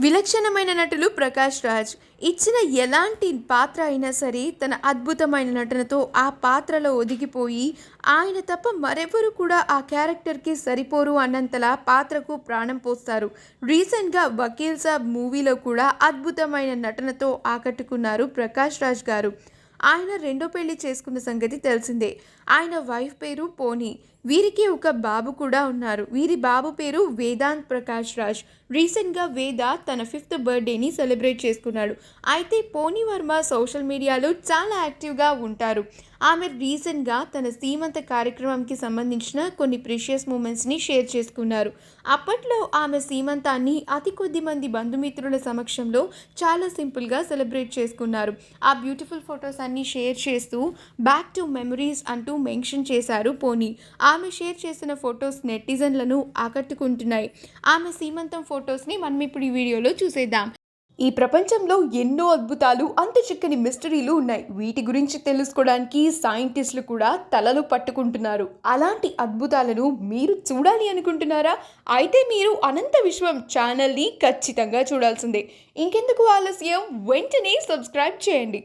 విలక్షణమైన నటులు ప్రకాష్ రాజ్. ఇచ్చిన ఎలాంటి పాత్ర అయినా సరే తన అద్భుతమైన నటనతో ఆ పాత్రలో ఒదిగిపోయి ఆయన తప్ప మరెవరు కూడా ఆ క్యారెక్టర్కి సరిపోరు అన్నంతలా పాత్రకు ప్రాణం పోస్తారు. రీసెంట్గా వకీల్ సాబ్ మూవీలో కూడా అద్భుతమైన నటనతో ఆకట్టుకున్నారు ప్రకాష్ రాజ్ గారు. ఆయన రెండో పెళ్ళి చేసుకున్న సంగతి తెలిసిందే. ఆయన వైఫ్ పేరు పోనీ. వీరికి ఒక బాబు కూడా ఉన్నారు. వీరి బాబు పేరు వేదాంత్ ప్రకాష్ రాజ్. రీసెంట్గా వేద తన ఫిఫ్త్ బర్త్డేని సెలబ్రేట్ చేసుకున్నాడు. అయితే పోనీ వర్మ సోషల్ మీడియాలో చాలా యాక్టివ్గా ఉంటారు. ఆమె రీసెంట్గా తన సీమంత కార్యక్రమంకి సంబంధించిన కొన్ని ప్రిషియస్ మూమెంట్స్ని షేర్ చేసుకున్నారు. అప్పట్లో ఆమె సీమంతాన్ని అతి కొద్ది మంది బంధుమిత్రుల సమక్షంలో చాలా సింపుల్గా సెలబ్రేట్ చేసుకున్నారు. ఆ బ్యూటిఫుల్ ఫొటోస్ అన్ని షేర్ చేస్తూ బ్యాక్ టు మెమరీస్ అంటూ మెన్షన్ చేశారు పోనీ. ఆమె షేర్ చేసిన ఫొటోస్ నెటిజన్లను ఆకట్టుకుంటున్నాయి. ఆమె సీమంతం ఫొటోస్ని మనం ఇప్పుడు ఈ వీడియోలో చూసేద్దాం. ఈ ప్రపంచంలో ఎన్నో అద్భుతాలు అంత చిక్కని మిస్టరీలు ఉన్నాయి. వీటి గురించి తెలుసుకోవడానికి సైంటిస్టులు కూడా తలలు పట్టుకుంటున్నారు. అలాంటి అద్భుతాలను మీరు చూడాలి అనుకుంటున్నారా? అయితే మీరు అనంత విశ్వం ఛానల్ని ఖచ్చితంగా చూడాల్సిందే. ఇంకెందుకు ఆలస్యం? వెంటనే సబ్స్క్రైబ్ చేయండి.